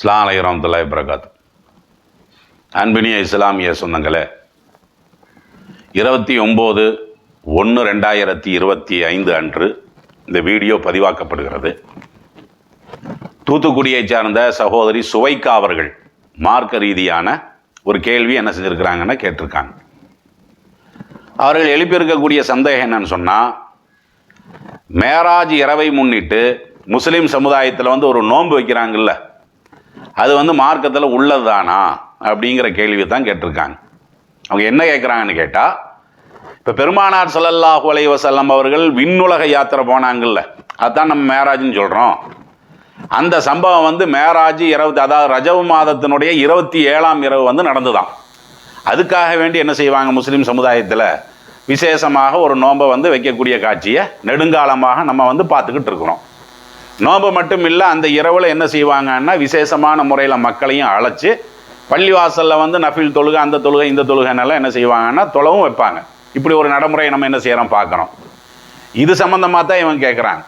இஸ்லாம் அலை ரஹமத்துல்லாஹி பிரகாத் அன்பினிய இஸ்லாமிய சொந்தங்களே இருபத்தி ஒம்பது ஒன்று ரெண்டாயிரத்தி இருபத்தி ஐந்து அன்று இந்த வீடியோ பதிவாக்கப்படுகிறது. தூத்துக்குடியைச் சார்ந்த சகோதரி சுவைக்கா அவர்கள் மார்க்க ரீதியான ஒரு கேள்வி என்ன செஞ்சுருக்கிறாங்கன்னு கேட்டிருக்காங்க. அவர்கள் எழுப்பியிருக்கக்கூடிய சந்தேகம் என்னன்னு சொன்னால் மேராஜ் இரவை முன்னிட்டு முஸ்லீம் சமுதாயத்தில் வந்து ஒரு நோன்பு வைக்கிறாங்கல்ல அது வந்து மார்க்கத்தில் உள்ளதுதானா அப்படிங்கிற கேள்வி தான் கேட்டிருக்காங்க. அவங்க என்ன கேட்குறாங்கன்னு கேட்டால் இப்போ பெருமானார் சல்லல்லாஹு அலைஹி அவர்கள் விண்ணுலக யாத்திரை போனாங்கல்ல. அதுதான் நம்ம மேராஜ்னு சொல்கிறோம் அந்த சம்பவம் வந்து மேராஜ் இருபத்தி அதாவது ரஜவ மாதத்தினுடைய இருபத்தி ஏழாம் இரவு வந்து நடந்துதான். அதுக்காக வேண்டி என்ன செய்வாங்க முஸ்லீம் சமுதாயத்தில்? விசேஷமாக ஒரு நோன்பை வந்து வைக்கக்கூடிய காட்சியை நெடுங்காலமாக நம்ம வந்து பார்த்துக்கிட்டு இருக்கிறோம். நோன்பு மட்டும் இல்லை அந்த இரவில் என்ன செய்வாங்கன்னா விசேஷமான முறையில் மக்களையும் அழைச்சி பள்ளிவாசலில் வந்து நஃபில் தொழுகை அந்த தொழுகை இந்த தொழுகைனால என்ன செய்வாங்கன்னா தொலவும் வைப்பாங்க. இப்படி ஒரு நடைமுறையை நம்ம என்ன செய்கிறோம் பார்க்குறோம். இது சம்மந்தமாக தான் இவன் கேட்குறாங்க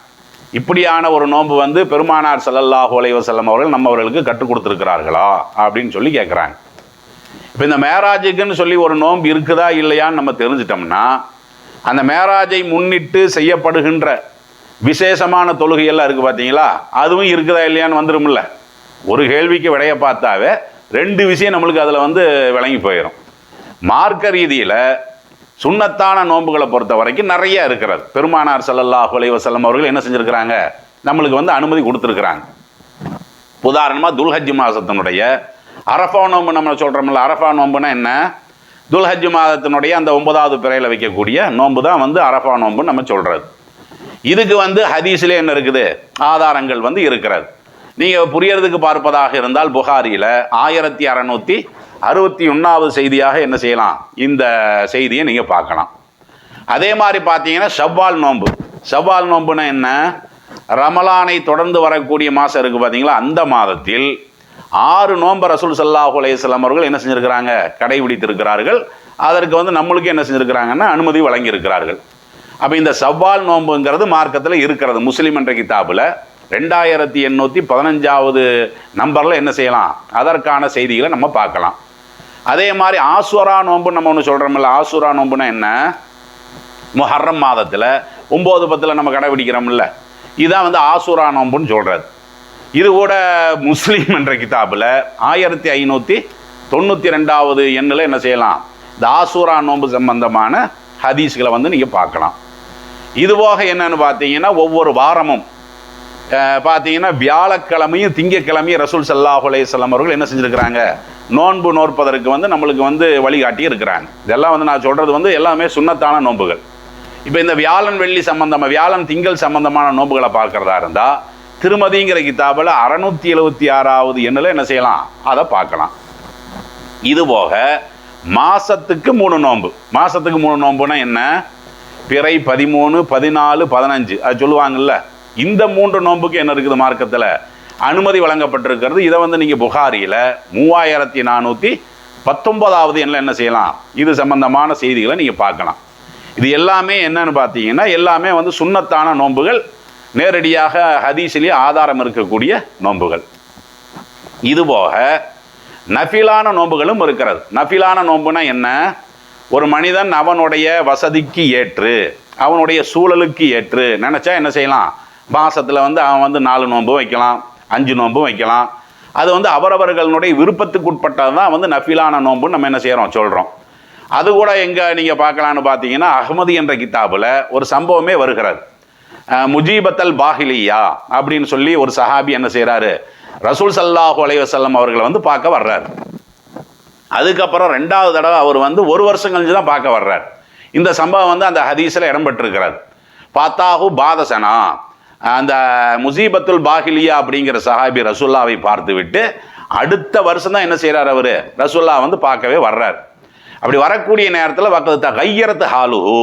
இப்படியான ஒரு நோன்பு வந்து பெருமானார் செல்லல்லா அலைஹி வஸல்லம் அவர்கள் நம்மவர்களுக்கு கற்றுக் கொடுத்துருக்கிறார்களா அப்படின்னு சொல்லி கேட்குறாங்க இப்போ இந்த மேராஜுக்குன்னு சொல்லி ஒரு நோன்பு இருக்குதா இல்லையான்னு நம்ம தெரிஞ்சிட்டோம்னா அந்த மேராஜை முன்னிட்டு செய்யப்படுகின்ற விசேஷமான தொழுகையெல்லாம் இருக்குது பார்த்தீங்களா அதுவும் இருக்குதா இல்லையான்னு வந்துடும்ல ஒரு கேள்விக்கு விடைய பார்த்தாவே ரெண்டு விஷயம் நம்மளுக்கு அதில் வந்து விளங்கி போயிடும் மார்க்க ரீதியில் சுண்ணத்தான நோன்புகளை பொறுத்த வரைக்கும் நிறைய இருக்கிறது. பெருமானார் ஸல்லல்லாஹு அலைஹி அவர்கள் என்ன செஞ்சுருக்கிறாங்க? நம்மளுக்கு வந்து அனுமதி கொடுத்துருக்குறாங்க. உதாரணமாக துல்ஹஜ் மாதத்தினுடைய அரஃபா நோன்பு நம்ம சொல்கிறோம்ல அரஃபா நோம்புனா என்ன? துல்ஹஜ் மாதத்தினுடைய அந்த ஒன்பதாவது பிறையில் வைக்கக்கூடிய நோன்பு தான் வந்து அரஃபா நோன்புன்னு நம்ம சொல்கிறது இதுக்கு வந்து ஹதீஸில் என்ன இருக்குது? ஆதாரங்கள் வந்து இருக்கிறது. நீங்கள் புரியறதுக்கு பார்ப்பதாக இருந்தால் புகாரியில் ஆயிரத்தி அறநூற்றி அறுபத்தி ஒன்றாவது செய்தியாக என்ன செய்யலாம்? இந்த செய்தியை நீங்கள் பார்க்கலாம். அதே மாதிரி பார்த்தீங்கன்னா செவ்வால் நோன்பு. செவ்வால் நோன்புனா என்ன? ரமலானை தொடர்ந்து வரக்கூடிய மாதம் இருக்குது பார்த்தீங்களா? அந்த மாதத்தில் ஆறு நோன்பு ரசூல் சல்லாஹூ அலையம் அவர்கள் என்ன செஞ்சுருக்கிறாங்க? கடைபிடித்திருக்கிறார்கள். அதற்கு வந்து நம்மளுக்கு என்ன செஞ்சுருக்கிறாங்கன்னா அனுமதி வழங்கியிருக்கிறார்கள். அப்போ இந்த சவ்வால் நோன்புங்கிறது மார்க்கத்தில் இருக்கிறது. முஸ்லீம் என்ற கிதாபில் ரெண்டாயிரத்தி எண்ணூற்றி பதினஞ்சாவது நம்பரில் என்ன செய்யலாம்? அதற்கான செய்திகளை நம்ம பார்க்கலாம். அதே மாதிரி ஆசுரா நோன்பு நம்ம ஒன்று சொல்கிறோம்ல ஆசுரா நோன்புனா என்ன? முஹர்ரம் மாதத்தில் ஒம்பது பத்தில் நம்ம கடைபிடிக்கிறோம்ல இதுதான் வந்து ஆசுரா நோன்புன்னு சொல்கிறது இது கூட முஸ்லீம் என்ற கிதாபில் ஆயிரத்தி ஐநூற்றி தொண்ணூற்றி ரெண்டாவது எண்ணில் என்ன செய்யலாம்? இந்த ஆசூரா நோன்பு சம்பந்தமான ஹதீஸ்களை வந்து நீங்கள் பார்க்கலாம். இது போக என்னன்னு பார்த்தீங்கன்னா ஒவ்வொரு வாரமும் பார்த்தீங்கன்னா வியாழக்கிழமையும் திங்கக்கிழமையும் ரசூல் சல்லாஹ் அலையம் அவர்கள் என்ன செஞ்சுருக்கிறாங்க? நோன்பு நோற்பதற்கு வந்து நம்மளுக்கு வந்து வழிகாட்டி இருக்கிறாங்க. இதெல்லாம் வந்து நான் சொல்கிறது வந்து எல்லாமே சுண்ணத்தான நோன்புகள். இப்போ இந்த வியாழன் வெள்ளி சம்பந்தமாக வியாழன் திங்கள் சம்பந்தமான நோன்புகளை பார்க்குறதா இருந்தால் திருமதிங்கிற கிதாபில் அறநூற்றி எழுபத்தி ஆறாவது எண்ணில் என்ன செய்யலாம்? அதை பார்க்கலாம். இது போக மாசத்துக்கு மூணு நோன்பு. மாசத்துக்கு மூணு நோன்புனா என்ன? பிறை பதிமூணு பதினாலு பதினஞ்சு. அது சொல்லுவாங்கல்ல. இந்த மூன்று நோன்புக்கு என்ன இருக்குது மார்க்கத்தில்? அனுமதி வழங்கப்பட்டிருக்கிறது. இதை வந்து நீங்கள் புகாரியில் மூவாயிரத்தி நானூற்றி பத்தொன்பதாவது எண்ணில் என்ன செய்யலாம்? இது சம்பந்தமான செய்திகளை நீங்கள் பார்க்கலாம். இது எல்லாமே என்னன்னு பார்த்தீங்கன்னா எல்லாமே வந்து சுண்ணத்தான நோன்புகள். நேரடியாக ஹதீஸிலேயே ஆதாரம் இருக்கக்கூடிய நோன்புகள். இதுபோக நஃபிலான நோன்புகளும் இருக்கிறது. நஃபிலான நோன்புனா என்ன? ஒரு மனிதன் அவனுடைய வசதிக்கு ஏற்று அவனுடைய சூழலுக்கு ஏற்று நினச்சா என்ன செய்யலாம்? மாசத்தில் வந்து அவன் வந்து நாலு நோன்பும் வைக்கலாம் அஞ்சு நோன்பும் வைக்கலாம். அது வந்து அவரவர்களுடைய விருப்பத்துக்கு உட்பட்டது தான் வந்து நஃபிலான நோன்புன்னு நம்ம என்ன செய்கிறோம் சொல்கிறோம் அது கூட எங்கே நீங்கள் பார்க்கலான்னு பார்த்தீங்கன்னா அகமது என்ற கிதாபில் ஒரு சம்பவமே வருகிறது. முஜீபத்தல் பாஹிலியா அப்படின்னு சொல்லி ஒரு சஹாபி என்ன செய்கிறாரு ரசூல் சல்லாஹு அலைவசல்லம் அவர்களை வந்து பார்க்க வர்றார். அதுக்கப்புறம் ரெண்டாவது தடவை அவர் வந்து ஒரு வருஷம் கழிஞ்சு தான் பார்க்க வர்றார். இந்த சம்பவம் வந்து அந்த ஹதீஸில் இடம்பெற்றிருக்கிறது. பாத்தாஹு பாதசனா. அந்த முசீபத்துல் பாஹிலியா அப்படிங்கிற சஹாபி ரசுல்லாவை பார்த்து விட்டு அடுத்த வருஷம் தான் என்ன செய்கிறார் அவர்? ரசுல்லா வந்து பார்க்கவே வர்றார். அப்படி வரக்கூடிய நேரத்தில் வக்கத்து கையறத்து ஹாலுஹு.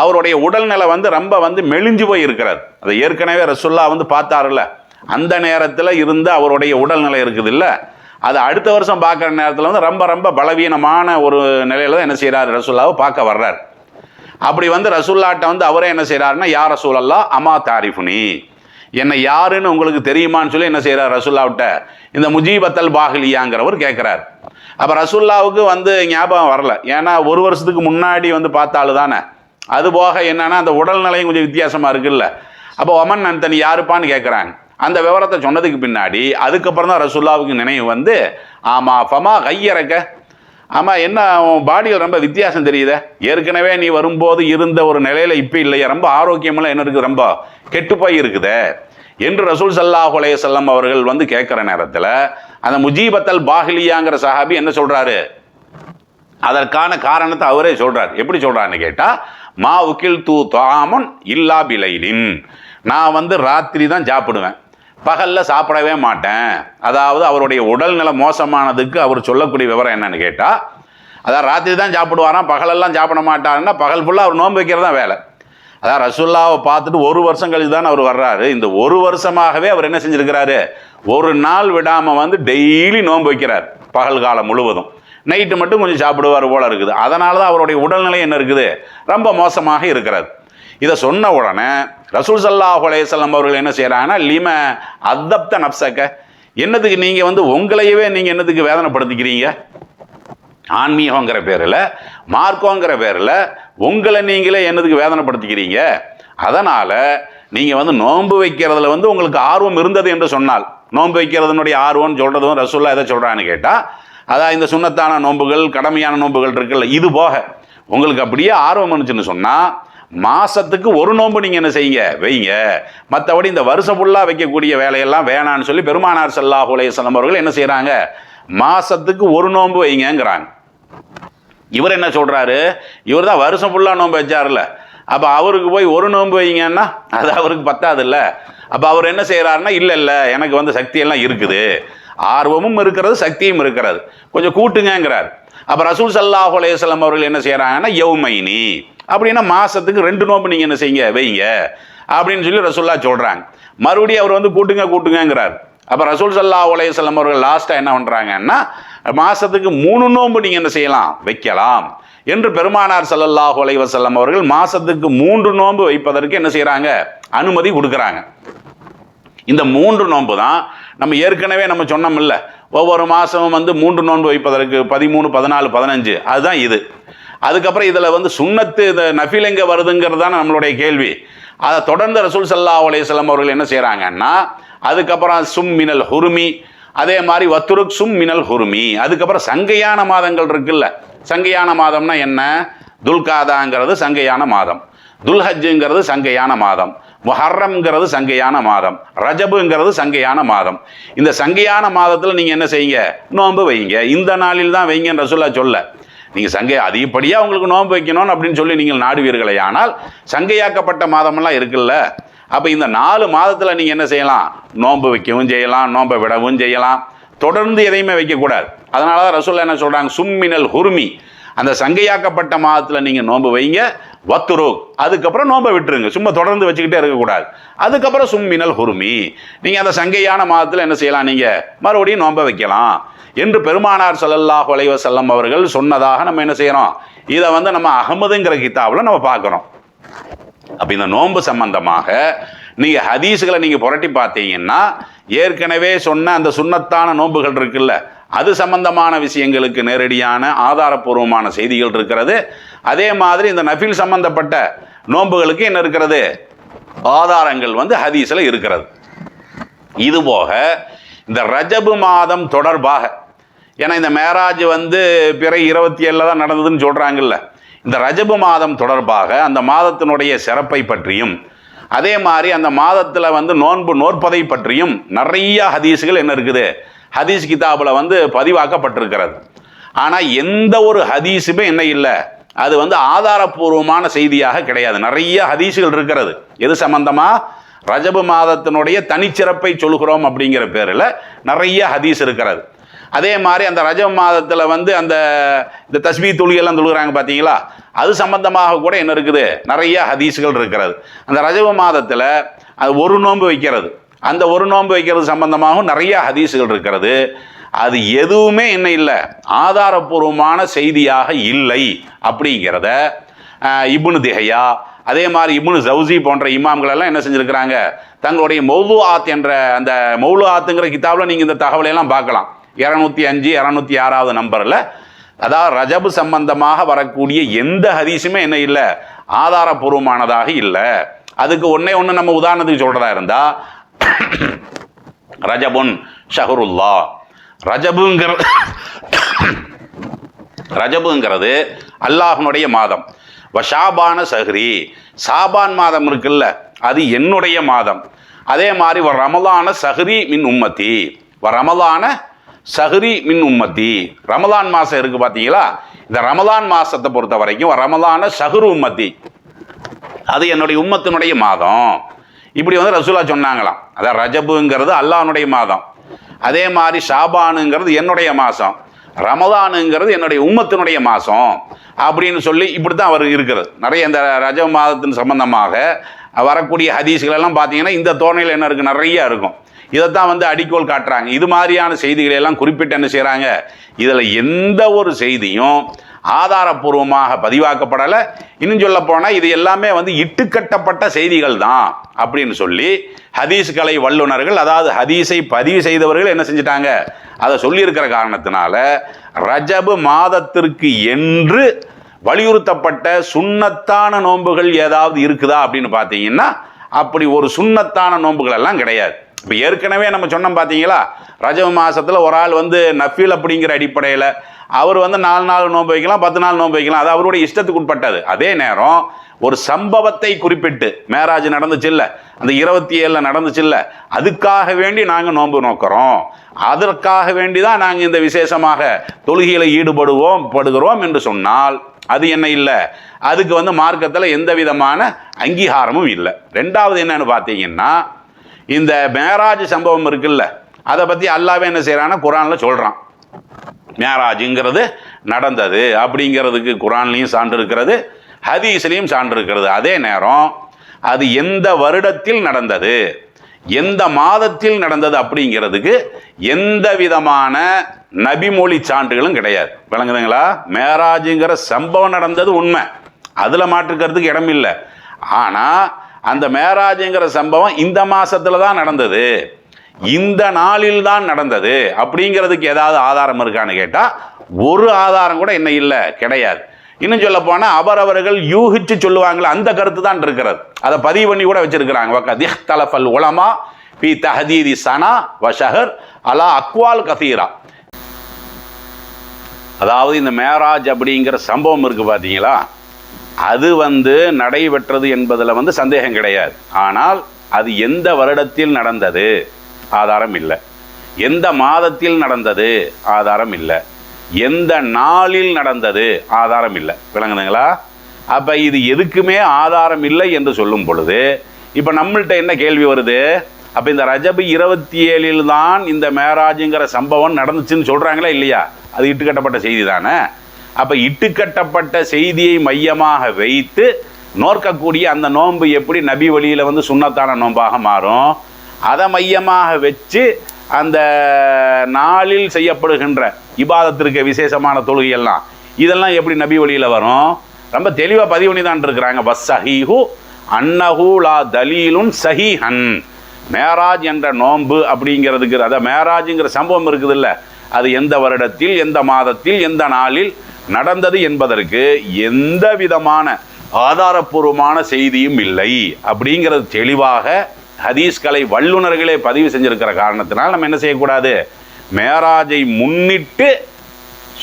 அவருடைய உடல்நிலை வந்து ரொம்ப வந்து மெலிஞ்சு போய் இருக்கிறார் அதை ஏற்கனவே ரசுல்லா வந்து பார்த்தாருல்ல. அந்த நேரத்தில் இருந்து அவருடைய உடல்நிலை இருக்குது இல்லை அது அடுத்த வருஷம் பார்க்குற நேரத்தில் வந்து ரொம்ப ரொம்ப பலவீனமான ஒரு நிலையில தான் என்ன செய்கிறார் ரசுல்லாவை பார்க்க வர்றார். அப்படி வந்து ரசுல்லாட்ட வந்து அவரே என்ன செய்கிறாருன்னா யார் ரசூலல்லா அமா தாரிஃபுனி. என்னை யாருன்னு உங்களுக்கு தெரியுமான்னு சொல்லி என்ன செய்கிறார் ரசுல்லாவிட்ட இந்த முஜீபத்தல் பாகலியாங்கிறவர் கேட்குறார் அப்போ ரசுல்லாவுக்கு வந்து ஞாபகம் வரல. ஏன்னா ஒரு வருஷத்துக்கு முன்னாடி வந்து பார்த்தாலும் தானே. அது போக என்னன்னா அந்த உடல்நிலையும் கொஞ்சம் வித்தியாசமாக இருக்குல்ல. அப்போ ஒமன் அந்தனி யாருப்பான்னு கேட்குறாங்க அந்த விவரத்தை சொன்னதுக்கு பின்னாடி அதுக்கப்புறம் தான் ரசுல்லாவுக்கு நினைவு வந்து ஆமாம் ஃபமா கையறக்க. ஆமாம் என்ன உன் பாடியில் ரொம்ப வித்தியாசம் தெரியுதே. ஏற்கனவே நீ வரும்போது இருந்த ஒரு நிலையில் இப்போ இல்லையா. ரொம்ப ஆரோக்கியமெல்லாம் என்ன இருக்குது? ரொம்ப கெட்டு போய் இருக்குதே. என்று ரசூல் சல்லாஹ் செல்லம் அவர்கள் வந்து கேட்குற நேரத்தில் அந்த முஜீபத்தல் பாஹிலியாங்கிற சஹாபி என்ன சொல்கிறாரு அதற்கான காரணத்தை அவரே சொல்கிறார் எப்படி சொல்கிறாருன்னு கேட்டால் மா உக்கில் தூ தாமன் இல்லா பிலைலின். நான் வந்து ராத்திரி தான் சாப்பிடுவேன். பகலில் சாப்பிடவே மாட்டேன். அதாவது அவருடைய உடல்நிலை மோசமானதுக்கு அவர் சொல்லக்கூடிய விவரம் என்னன்னு கேட்டால் அதான் ராத்திரி தான் சாப்பிடுவாராம் பகலெல்லாம் சாப்பிட மாட்டாருன்னா பகல் ஃபுல்லாக அவர் நோன்பு வைக்கிறது தான் வேலை. அதான் ரசுல்லாவை பார்த்துட்டு ஒரு வருஷம் கழிச்சு தான் அவர் வர்றாரு. இந்த ஒரு வருஷமாகவே அவர் என்ன செஞ்சுருக்கிறாரு? ஒரு நாள் விடாமல் வந்து டெய்லி நோன்பு வைக்கிறார் பகல் காலம் முழுவதும். நைட்டு மட்டும் கொஞ்சம் சாப்பிடுவார் போல இருக்குது. அதனால தான் அவருடைய உடல்நிலை என்ன இருக்குது? ரொம்ப மோசமாக இருக்கிறது. இதை சொன்ன உடனே ரசூல் சல்லாஹ் அலையம் அவர்கள் என்ன செய்கிறாங்கன்னா லிம அத்தப்த நப்சக்க என்னத்துக்கு நீங்கள் வந்து உங்களையவே நீங்கள் என்னதுக்கு வேதனைப்படுத்திக்கிறீங்க? ஆன்மீகங்கிற பேரில் மார்க்கோங்கிற பேரில் உங்களை நீங்களே என்னதுக்கு வேதனைப்படுத்திக்கிறீங்க? அதனால் நீங்கள் வந்து நோன்பு வைக்கிறதுல வந்து உங்களுக்கு ஆர்வம் இருந்தது என்று சொன்னால் நோன்பு வைக்கிறதுனுடைய ஆர்வம்னு சொல்கிறதும் ரசூல்லா எதை சொல்கிறான்னு கேட்டால் அதான் இந்த சுண்ணத்தான நோன்புகள் கடமையான நோன்புகள் இருக்குல்ல இது போக உங்களுக்கு அப்படியே ஆர்வம் இருந்துச்சுன்னு சொன்னால் மாதத்துக்கு ஒரு நோன்பு நீங்கள் என்ன செய்யுங்க? வைங்க. மற்றபடி இந்த வருஷம் ஃபுல்லாக வைக்கக்கூடிய வேலையெல்லாம் வேணான்னு சொல்லி பெருமானார் சல்லாஹ் அலையம் அவர்கள் என்ன செய்கிறாங்க மாதத்துக்கு ஒரு நோன்பு வைங்கங்கிறாங்க. இவர் என்ன சொல்கிறாரு இவர் தான் வருஷம் ஃபுல்லாக நோன்பு வச்சார்ல அப்போ அவருக்கு போய் ஒரு நோன்பு வைங்கன்னா அது அவருக்கு பத்தாதுல்ல. அப்போ அவர் என்ன செய்கிறாருன்னா இல்லை இல்லை எனக்கு வந்து சக்தியெல்லாம் இருக்குது. ஆர்வமும் இருக்கிறது சக்தியும் இருக்கிறது. கொஞ்சம் கூட்டுங்கங்கிறார். அப்போ ரசூல் சல்லாஹ் அலையம் அவர்கள் என்ன செய்கிறாங்கன்னா யவுமைனி அப்படின்னா மாதத்துக்கு ரெண்டு நோன்பு நீங்கள் என்ன செய்யுங்க? வைங்க. அப்படின்னு சொல்லி ரசூல்லா சொல்கிறாங்க மறுபடியும் அவர் வந்து கூட்டுங்க கூட்டுங்கிறார் அப்போ ரசூல் சல்லா அலையம் அவர்கள் லாஸ்ட்டாக என்ன பண்ணுறாங்கன்னா மாதத்துக்கு மூணு நோன்பு நீங்கள் என்ன செய்யலாம்? வைக்கலாம். என்று பெருமானார் ஸல்லல்லாஹு அலைஹி வஸல்லம் அவர்கள் மாசத்துக்கு மூன்று நோன்பு வைப்பதற்கு என்ன செய்கிறாங்க அனுமதி கொடுக்குறாங்க. இந்த மூன்று நோன்பு தான் நம்ம ஏற்கனவே நம்ம சொன்னோம்ல ஒவ்வொரு மாதமும் வந்து மூன்று நோன்பு வைப்பதற்கு பதிமூணு பதினாலு பதினஞ்சு. அதுதான் இது. அதுக்கப்புறம் இதில் வந்து சுண்ணத்து இந்த நஃபில் எங்கே வருதுங்கிறது தான் நம்மளுடைய கேள்வி. அதை தொடர்ந்து ரசூல் சல்லா அலையம் அவர்கள் என்ன செய்கிறாங்கன்னா அதுக்கப்புறம் சும் மினல் ஹுருமி அதே மாதிரி வத்துருக் சும் மினல் ஹுருமி. அதுக்கப்புறம் சங்கையான மாதங்கள் இருக்குல்ல. சங்கையான மாதம்னா என்ன? துல்காதாங்கிறது சங்கையான மாதம். துல்ஹஜ்ஜுங்கிறது சங்கையான மாதம். முஹர்ரம்ங்கிறது சங்கையான மாதம். ரஜபுங்கிறது சங்கையான மாதம். இந்த சங்கையான மாதத்தில் நீங்கள் என்ன செய்யுங்க? நோன்பு வைங்க இந்த நாளில் தான் வைங்கன்னு ரசுல்லா சொல்ல. நீங்கள் சங்கை அதிகப்படியாக உங்களுக்கு நோன்பு வைக்கணும்னு அப்படின்னு சொல்லி நீங்கள் நாடுவீர்களே ஆனால் சங்கையாக்கப்பட்ட மாதமெல்லாம் இருக்குல்ல. அப்போ இந்த நாலு மாதத்தில் நீங்கள் என்ன செய்யலாம்? நோன்பு வைக்கவும் செய்யலாம் நோன்பை விடவும் செய்யலாம். தொடர்ந்து எதையுமே வைக்கக்கூடாது. அதனால தான் ரசூல்லா என்ன சொல்கிறாங்க சும்மினல் ஹுர்மி. அந்த சங்கையாக்கப்பட்ட மாதத்தில் நீங்கள் நோன்பு வைங்க. வத்துரு அதுக்கப்புறம் நோன்பை விட்டுருங்க. சும்மா தொடர்ந்து வச்சுக்கிட்டே இருக்கக்கூடாது. அதுக்கப்புறம் சும்மினல் ஹுருமி. நீங்கள் அந்த சங்கையான மாதத்தில் என்ன செய்யலாம்? நீங்கள் மறுபடியும் நோன்பை வைக்கலாம். என்று பெருமானார் ஸல்லல்லாஹு அலைஹி செல்லம் அவர்கள் சொன்னதாக நம்ம என்ன செய்கிறோம் இதை வந்து நம்ம அகமதுங்கிற கித்தாவில் நம்ம பார்க்குறோம். அப்போ இந்த நோன்பு சம்பந்தமாக நீங்கள் ஹதீஸுகளை நீங்கள் புரட்டி பார்த்தீங்கன்னா ஏற்கனவே சொன்ன அந்த சுண்ணத்தான நோன்புகள் இருக்குல்ல அது சம்பந்தமான விஷயங்களுக்கு நேரடியான ஆதாரப்பூர்வமான செய்திகள் இருக்கிறது. அதே மாதிரி இந்த நஃபில் சம்பந்தப்பட்ட நோன்புகளுக்கு என்ன இருக்கிறது? ஆதாரங்கள் வந்து ஹதீஸில் இருக்கிறது. இதுபோக இந்த ரஜபு மாதம் தொடர்பாக ஏன்னா இந்த மேராஜ் வந்து பிற இருபத்தி ஏழில் தான் நடந்ததுன்னு சொல்கிறாங்கல்ல இந்த ரஜபு மாதம் தொடர்பாக அந்த மாதத்தினுடைய சிறப்பை பற்றியும் அதே மாதிரி அந்த மாதத்தில் வந்து நோன்பு நோற்பதை பற்றியும் நிறைய ஹதீஸுகள் என்ன இருக்குது? ஹதீஸ் கிதாபில் வந்து பதிவாக்கப்பட்டிருக்கிறது. ஆனால் எந்த ஒரு ஹதீஸுமே என்ன இல்லை. அது வந்து ஆதாரப்பூர்வமான செய்தியாக கிடையாது. நிறைய ஹதீஸுகள் இருக்கிறது. எது சம்பந்தமா? ரஜபு மாதத்தினுடைய தனிச்சிறப்பை சொல்கிறோம் அப்படிங்கிற பேரில் நிறைய ஹதீஸ் இருக்கிறது. அதே மாதிரி அந்த ரஜப மாதத்தில் வந்து அந்த இந்த தஸ்மி துளியெல்லாம் தொழுகிறாங்க பார்த்தீங்களா? அது சம்பந்தமாக கூட என்ன இருக்குது? நிறைய ஹதீஸுகள் இருக்கிறது. அந்த ரஜப மாதத்தில் அது ஒரு நோன்பு வைக்கிறது. அந்த ஒரு நோன்பு வைக்கிறது சம்பந்தமாகவும் நிறைய ஹதீஸுகள் இருக்கிறது. அது எதுவுமே என்ன இல்லை. ஆதாரப்பூர்வமான செய்தியாக இல்லை அப்படிங்கிறத இபுனு திஹையா அதே மாதிரி இபுனு ஜவுசி போன்ற இமாம்கள் எல்லாம் என்ன செஞ்சுருக்கிறாங்க? தங்களுடைய மௌலு ஆத் என்ற அந்த மௌலு ஆத்துங்கிற கிதாபில் நீங்கள் இந்த தகவலை எல்லாம் பார்க்கலாம். இரநூத்தி அஞ்சு இரநூத்தி ஆறாவது நம்பரில். அதாவது ரஜபு சம்பந்தமாக வரக்கூடிய எந்த ஹதீஸுமே என்ன இல்லை. ஆதாரபூர்வமானதாக இல்லை. அதுக்கு ஒன்றே ஒன்று நம்ம உதாரணத்துக்கு சொல்கிறதா இருந்தால் ரஜபுன் ஷஹருல்லா ரஜபுங்கிற ரஜபுங்கிறது அல்லாஹனுடைய மாதம். வஷாபான சஹ்ரி. சாபான் மாதம் இருக்குல்ல அது என்னுடைய மாதம். அதே மாதிரி வ ரமலான சஹ்ரி மின் உம்மத்தி. வ ரமலான சஹ்ரி மின் உம்மத்தி. ரமலான் மாதம் இருக்குது பார்த்தீங்களா இந்த ரமலான் மாதத்தை பொறுத்த வரைக்கும் ரமலான சஹ்ரு உம்மத்தி. அது என்னுடைய உம்மத்தினுடைய மாதம். இப்படி வந்து ரசூலா சொன்னாங்களாம். அதான் ரஜபுங்கிறது அல்லாஹனுடைய மாதம். அதே மாதிரி ஷாபானுங்கிறது என்னுடைய மாதம். ரமதானுங்கிறது என்னுடைய உம்மத்தினுடைய மாதம் அப்படின்னு சொல்லி இப்படி தான் அவர் இருக்கிறது. நிறைய இந்த ரஜ மாதத்தின் சம்பந்தமாக வரக்கூடிய ஹதீஸ்களெல்லாம் பார்த்தீங்கன்னா இந்த தோணையில் என்ன இருக்குது நிறைய இருக்கும். இதைத்தான் வந்து அடிக்கோல் காட்டுறாங்க. இது மாதிரியான செய்திகளை எல்லாம் குறிப்பிட்டு என்ன செய்கிறாங்க இதில் எந்த ஒரு செய்தியும் ஆதாரப்பூர்வமாக பதிவாக்கப்படலை. இன்னும் சொல்ல போனால் இது எல்லாமே வந்து இட்டுக்கட்டப்பட்ட செய்திகள் தான் அப்படின்னு சொல்லி ஹதீஸ் கலை வல்லுநர்கள் அதாவது ஹதீஸை பதிவு செய்தவர்கள் என்ன செஞ்சிட்டாங்க? அதை சொல்லியிருக்கிற காரணத்தினால ரஜபு மாதத்திற்கு என்று வலியுறுத்தப்பட்ட சுண்ணத்தான நோன்புகள் ஏதாவது இருக்குதா அப்படின்னு பார்த்தீங்கன்னா அப்படி ஒரு சுண்ணத்தான நோன்புகள் எல்லாம் கிடையாது. இப்போ ஏற்கனவே நம்ம சொன்னோம் பார்த்தீங்களா? ரஜப மாதத்தில் ஒரு ஆள் வந்து நஃபீல் அப்படிங்கிற அடிப்படையில் அவர் வந்து நாலு நாள் நோன்பு வைக்கலாம் பத்து நாள் நோன்பு வைக்கலாம். அது அவருடைய இஷ்டத்துக்கு உட்பட்டது. அதே நேரம் ஒரு சம்பவத்தை குறிப்பிட்டு மேராஜ் நடந்துச்சு இல்லை அந்த இருபத்தி ஏழில் நடந்துச்சு இல்லை அதுக்காக வேண்டி நாங்கள் நோன்பு நோக்கிறோம். அதற்காக வேண்டி தான் நாங்கள் இந்த விசேஷமாக தொழுகையில் ஈடுபடுவோம் படுகிறோம் என்று சொன்னால் அது என்ன இல்லை? அதுக்கு வந்து மார்க்கத்தில் எந்த விதமான அங்கீகாரமும் இல்லை. ரெண்டாவது என்னன்னு பார்த்தீங்கன்னா இந்த மேராஜ் சம்பவம் இருக்குல்ல அதை பற்றி அல்லாவே என்ன செய்கிறான்னா குரானில் சொல்கிறான் மேராஜுங்கிறது நடந்தது. அப்படிங்கிறதுக்கு குரான்லேயும் சான்று இருக்கிறது ஹதீஸ்லேயும் சான்று இருக்கிறது அதே நேரம். அது எந்த வருடத்தில் நடந்தது எந்த மாதத்தில் நடந்தது அப்படிங்கிறதுக்கு எந்த விதமான நபிமொழி சான்றுகளும் கிடையாது. விளங்குதுங்களா? மேராஜுங்கிற சம்பவம் நடந்தது உண்மை. அதில் மாற்றுக்கிறதுக்கு இடம் இல்லை. ஆனால் அந்த மேராஜுங்கிற சம்பவம் இந்த மாதத்தில் தான் நடந்தது. இந்த நாளில் தான் நடந்தது அப்படிங்கிறதுக்கு ஏதாவது ஆதாரம் இருக்கான்னு கேட்டால் ஒரு ஆதாரம் கூட என்ன இல்லை கிடையாது. இன்னும் சொல்ல போனால் அவரவர்கள் யூகிச்சு சொல்லுவாங்களே அந்த கருத்து தான் இருக்கிறது. அதை பதிவு பண்ணி கூட வச்சிருக்கிறாங்க. வக்கத் இஹ்தலஃபல் உலமா பி தஹதீதி சனா வஷஹர் அலா அக்வால் கசீரா. அதாவது இந்த மேராஜ் அப்படிங்கிற சம்பவம் இருக்குது பார்த்தீங்களா அது வந்து நடைபெற்றது என்பதில் வந்து சந்தேகம் கிடையாது. ஆனால் அது எந்த வருடத்தில் நடந்தது? ஆதாரம் இல்லை. எந்த மாதத்தில் நடந்தது? ஆதாரம் இல்லை. எந்த நாளில் நடந்தது? ஆதாரம் இல்லை. விளங்குதுங்களா? அப்போ இது எதுக்குமே ஆதாரம் இல்லை என்று சொல்லும் பொழுது இப்போ நம்மள்கிட்ட என்ன கேள்வி வருது? அப்போ இந்த ரஜபு இருபத்தி ஏழில் தான் இந்த மேராஜுங்கிற சம்பவம் நடந்துச்சுன்னு சொல்கிறாங்களா இல்லையா? அது இட்டுக்கட்டப்பட்ட செய்தி தானே? அப்போ இட்டுக்கட்டப்பட்ட செய்தியை மையமாக வைத்து நோக்கக்கூடிய அந்த நோன்பு எப்படி நபி வழியில் வந்து சுண்ணத்தான நோன்பாக மாறும்? அதை மையமாக வச்சு அந்த நாளில் செய்யப்படுகின்ற இபாதத்திற்கு விசேஷமான தொழுகையெல்லாம். இதெல்லாம் எப்படி நபி வழியில் வரும்? ரொம்ப தெளிவாக பதிவு பண்ணி தான் இருக்கிறாங்க. பஸ் சஹீஹு அன்னஹு லா தலீலுன் சஹீஹன். மேராஜ் என்ற நோன்பு அப்படிங்கிறதுக்கு அதை மேராஜுங்கிற சம்பவம் இருக்குதுல்ல. அது எந்த வருடத்தில் எந்த மாதத்தில் எந்த நாளில் நடந்தது என்பதற்கு எந்த விதமான ஆதாரப்பூர்வமான செய்தியும் இல்லை. அப்படிங்கிறது தெளிவாக ஹதீஸ்களை வல்லுநர்களே பதிவு செஞ்சிருக்கிற காரணத்தினால் நம்ம என்ன செய்யக்கூடாது? மேராஜை முன்னிட்டு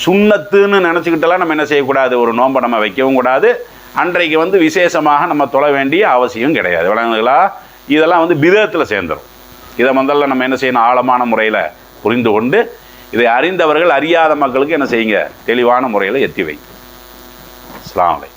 சுண்ணத்துன்னு நினச்சிக்கிட்டெல்லாம் நம்ம என்ன செய்யக்கூடாது? ஒரு நோன்பை நம்ம வைக்கவும் கூடாது. அன்றைக்கு வந்து விசேஷமாக நம்ம தொழ வேண்டிய அவசியம் கிடையாது. விளங்குங்களா இதெல்லாம் வந்து விதத்தில் சேர்ந்துடும் இதை முதல்ல நம்ம என்ன செய்யணும்? ஆழமான முறையில் புரிந்து கொண்டு இதை அறிந்தவர்கள் அறியாத மக்களுக்கு என்ன செய்யுங்க? தெளிவான முறையில் எத்தி வை அஸ்ஸலாமு